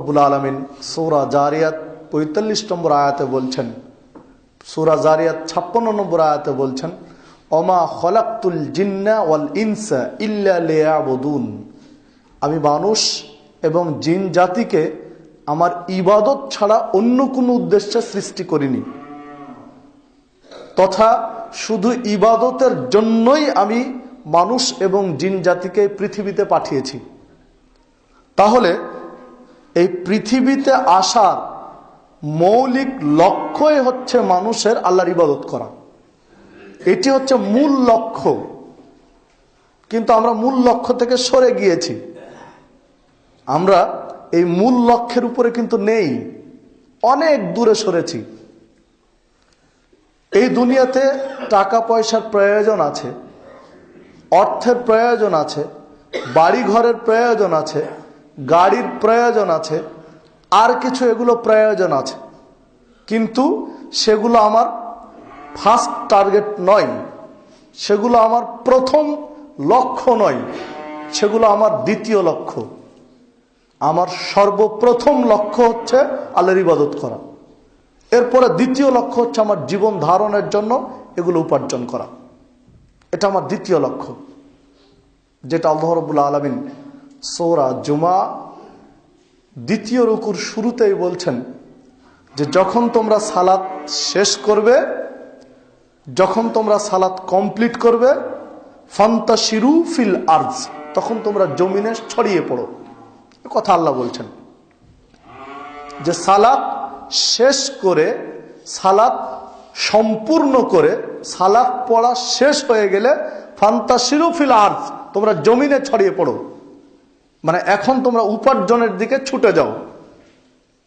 রব্বুল আলমিন সৌরা জারিয়াত পঁয়তাল্লিশ নম্বর আয়াতে বলছেন। সৌরা জারিয়াত ছাপ্পান্ন নম্বর আয়াতে বলছেন অমা খলাক্তুল জিন্না ওয়াল ইনসা ইল্লা লিয়াবুদুন। আমি মানুষ এবং জিন জাতিকে আমার ইবাদত ছাড়া অন্য কোনো উদ্দেশ্যে সৃষ্টি করিনি। তথা শুধু ইবাদতের জন্যই আমি মানুষ এবং জিন জাতিকে পৃথিবীতে পাঠিয়েছি। তাহলে এই পৃথিবীতে আসার মৌলিক লক্ষ্যই হচ্ছে মানুষের আল্লাহর ইবাদত করা। এটি হচ্ছে মূল লক্ষ্য। কিন্তু আমরা মূল লক্ষ্য থেকে সরে গিয়েছি। আমরা এই মূল লক্ষ্যের উপরে কিন্তু নেই। অনেক দূরে সরেছি। এই দুনিয়াতে টাকা পয়সার প্রয়োজন আছে, অর্থের প্রয়োজন আছে বাড়ি ঘরের প্রয়োজন আছে গাড়ির প্রয়োজন আছে, আর কিছু এগুলো প্রয়োজন আছে। কিন্তু সেগুলো আমার ফার্স্ট টার্গেট নয়। সেগুলো আমার প্রথম লক্ষ্য নয়। সেগুলো আমার দ্বিতীয় লক্ষ্য। আমার সর্বপ্রথম লক্ষ্য হচ্ছে আল্লাহর ইবাদত করা। এরপরে দ্বিতীয় লক্ষ্য হচ্ছে আমার জীবন ধারণের জন্য এগুলো উপার্জন করা। এটা আমার দ্বিতীয় লক্ষ্য। যেটা আল্লাহ রবুল্লা আলমিন সৌরা জুমা দ্বিতীয় রুকুর শুরুতেই বলছেন যে যখন তোমরা সালাত শেষ করবে, যখন তোমরা সালাত কমপ্লিট করবে ফান্তা শিরু ফিল আর্জ, তখন তোমরা জমিনে ছড়িয়ে পড়ো। কথা আল্লাহ বলছেন। যে সালাত শেষ করে, সালাত সম্পূর্ণ করে, সালাত পড়া শেষ হয়ে গেলে ফান্তা শিরু ফিল আর্জ, তোমরা জমিনে ছড়িয়ে পড়ো। মানে এখন তোমরা উপার্জনের দিকে ছুটে যাও।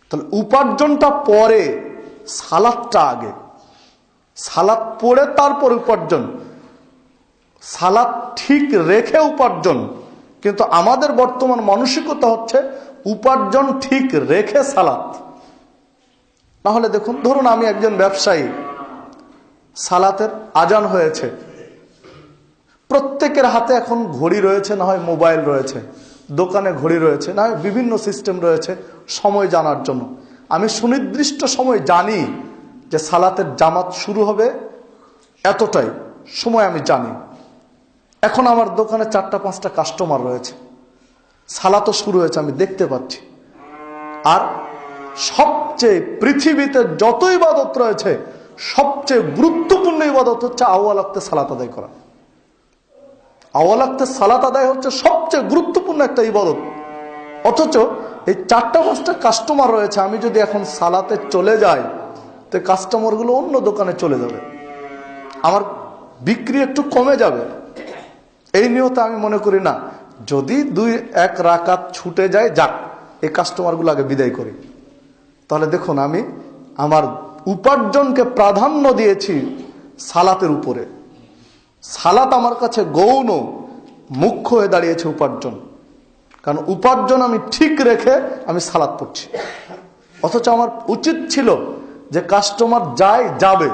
তাহলে উপার্জনটা পরে, সালাদটা আগে। সালাদ পড়ে তারপর উপার্জন। সালাদ ঠিক রেখে উপার্জন। কিন্তু আমাদের বর্তমান মানসিকতা হচ্ছে উপার্জন ঠিক রেখে সালাত নাহলে দেখুন, ধরুন আমি একজন ব্যবসায়ী, সালাতের আজান হয়েছে। প্রত্যেকের হাতে এখন ঘড়ি রয়েছে, না হয় মোবাইল রয়েছে। দোকানে ঘড়ি রয়েছে, না, বিভিন্ন সিস্টেম রয়েছে সময় জানার জন্য। আমি সুনির্দিষ্ট সময় জানি যে সালাতের জামাত শুরু হবে এতটাই, সময় আমি জানি। এখন আমার দোকানে চারটা, পাঁচটা কাস্টমার রয়েছে। সালাতও শুরু হয়েছে, আমি দেখতে পাচ্ছি। আর সবচেয়ে পৃথিবীতে যত ইবাদত রয়েছে, সবচেয়ে গুরুত্বপূর্ণ ইবাদত হচ্ছে আওয়ালাক্তে সালাত আদায় করা। আওয়ালাক্তে সালাত আদায় হচ্ছে সবচেয়ে গুরুত্বপূর্ণ একটা ইবাদত। অথচ এই চারটা পাঁচটা কাস্টমার রয়েছে, আমি যদি এখন সালাতে চলে যাই, তো কাস্টমারগুলো অন্য দোকানে চলে যাবে। আমার বিক্রি একটু কমে যাবে। এই নিয়তে আমি মনে করি না, যদি দুই এক রাকাত ছুটে যায়, যাক, এই কাস্টমারগুলো আগে বিদায় করি। তাহলে দেখুন, আমি আমার উপার্জনকে প্রাধান্য দিয়েছি সালাতের উপরে। সালাত আমার কাছে গৌণ, মুখ্য হয়ে দাঁড়িয়েছে উপার্জন। কারণ উপার্জন আমি ঠিক রেখে আমি সালাত পড়ছি। অথচ আমার উচিত ছিল যে কাস্টমার যায়, যাবে।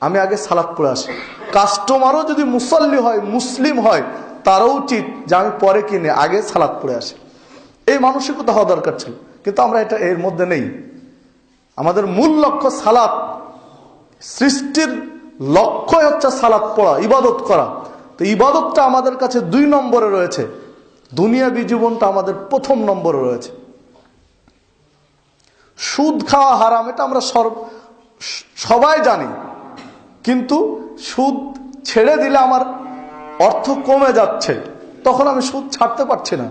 আমি আগে সালাত পড়ে আসি। কাস্টমারও যদি মুসল্লি হয়, মুসলিম হয়, তারও উচিত যে আমি পরে কিনে আগে সালাত পড়ে আসি। এই মানসিকতা হওয়া দরকার ছিল। কিন্তু আমরা এটা এর মধ্যে নেই। আমাদের মূল লক্ষ্য সালাত, সৃষ্টির লক্ষ্যই হচ্ছে সালাত পড়া, ইবাদত করা। তো ইবাদতটা আমাদের কাছে দুই নম্বরে রয়েছে। দুনিয়াবি জীবনটা আমাদের প্রথম নম্বরে রয়েছে। সুদ খাওয়া হারাম, এটা আমরা সবাই জানি। কিন্তু সুদ ছেড়ে দিলে আমার অর্থ কমে যাচ্ছে। তখন আমি সুদ ছাড়তে পারছি না।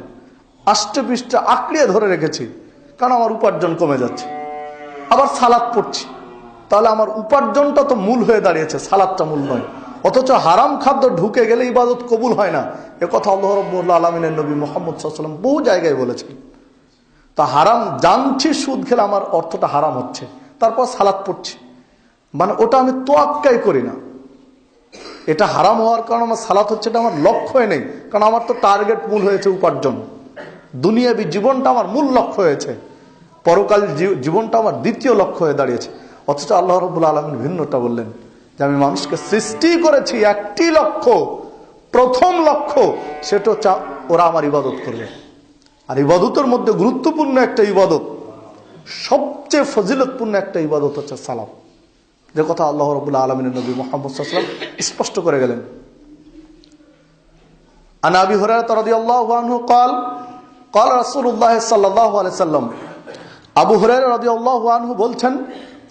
আষ্টে পৃষ্ঠে আঁকড়িয়ে ধরে রেখেছি। কারণ আমার উপার্জন কমে যাচ্ছে। আবার সালাদ পড়ছি। তাহলে আমার উপার্জনটা তো মূল হয়ে দাঁড়িয়েছে, সালাদটা মূল নয়। অথচ হারাম খাদ্য ঢুকে গেলে ইবাদত কবুল হয় না। এ কথা আল্লাহ রব্বুল্লা আলমিনের নবী মোহাম্মদ সাল্লাম বহু জায়গায় বলেছেন। তা হারাম, জানছি, সুদ খেলে আমার অর্থটা হারাম হচ্ছে। তারপর সালাদ পড়ছি। মানে ওটা আমি তোয়াক্কাই করি না। এটা হারাম হওয়ার কারণে আমার সালাত হচ্ছে, এটা আমার লক্ষ্যই নেই। কারণ আমার তো টার্গেট মূল হয়েছে উপার্জন। দুনিয়াবি জীবনটা আমার মূল লক্ষ্য হয়েছে। পরকাল জীবনটা আমার দ্বিতীয় লক্ষ্য হয়ে দাঁড়িয়েছে। অথচ আল্লাহ রবুল আলমিন ভিন্নটা বললেন যে আমি মানুষকে সৃষ্টি করেছি একটি লক্ষ্য, প্রথম লক্ষ্য, সেটা হচ্ছে ওরা আমার ইবাদত করবে। আর ইবাদতের মধ্যে গুরুত্বপূর্ণ একটা ইবাদত, সবচেয়ে ফজিলতপূর্ণ একটা ইবাদত হচ্ছে সালাম। যে কথা আল্লাহ রবুল আলমিন নবী মোহাম্মদ স্পষ্ট করে গেলেন। আনাবি হরার তরদি আল্লাহ কল কল রাসুল্লাহ সাল্লাহ আলাই সাল্লাম আবু হরার আল্লাহ বলছেন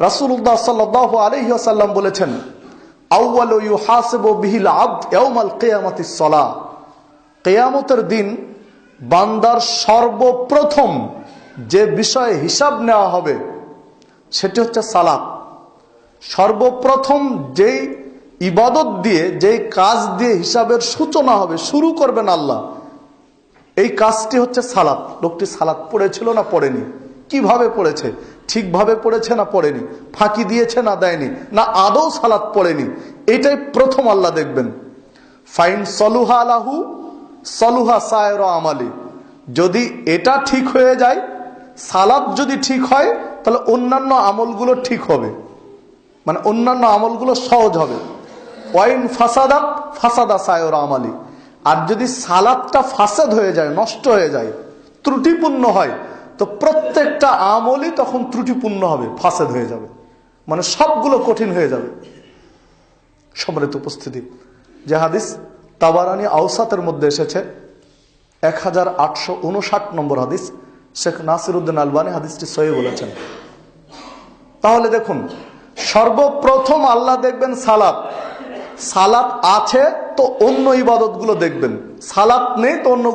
রাসূলুল্লাহ সাল্লাল্লাহু আলাইহি ওয়াসাল্লাম বলেছেন ইউহাসিবু বিহিল সালাহ কিয়ামতের দিন বান্দার সর্বপ্রথম যে বিষয়ে হিসাব নেওয়া হবে, সেটি হচ্ছে সালাত। সর্বপ্রথম যেই ইবাদত দিয়ে, যেই কাজ দিয়ে হিসাবের সূচনা হবে, শুরু করবেন আল্লাহ, এই কাজটি হচ্ছে সালাত। লোকটি সালাত পড়েছিল না পড়েনি? কীভাবে পড়েছে? ঠিকভাবে পড়েছে না পড়েনি? ফাঁকি দিয়েছে না দেয়নি? না আদৌ সালাত পড়েনি? এটাই প্রথম আল্লাহ দেখবেন। ফাইন সলুহা আলাহু, সলুহা সায়র আমালি। যদি এটা ঠিক হয়ে যায় সালাদ যদি ঠিক হয়, তাহলে অন্যান্য আমলগুলো ঠিক হবে। মানে অন্যান্য আমলগুলো সহজ হবে। ওয়াইন ফাসাদা ফাসাদা সায়র আমালি। আর যদি সালাদটা ফাসাদ হয়ে যায়, নষ্ট হয়ে যায়, ত্রুটিপূর্ণ হয় তো প্রত্যেকটা আমলই তখন ত্রুটিপূর্ণ হবে, ফাসাদ হয়ে যাবে। মানে সবগুলো কঠিন হয়ে যাবে। সম্মানিত উপস্থিতি, যে হাদিস তাবারানি আউসাতের মধ্যে এসেছে এক হাজার আটশো উনষাট নম্বর হাদিস। শেখ নাসির উদ্দিন আলবানী হাদিসটি সহি বলেছেন। তাহলে দেখুন, সর্বপ্রথম আল্লাহ দেখবেন সালাত। সালাত আছে তো অন্য ইবাদতগুলো দেখবেন। সালাত নেই তো অন্য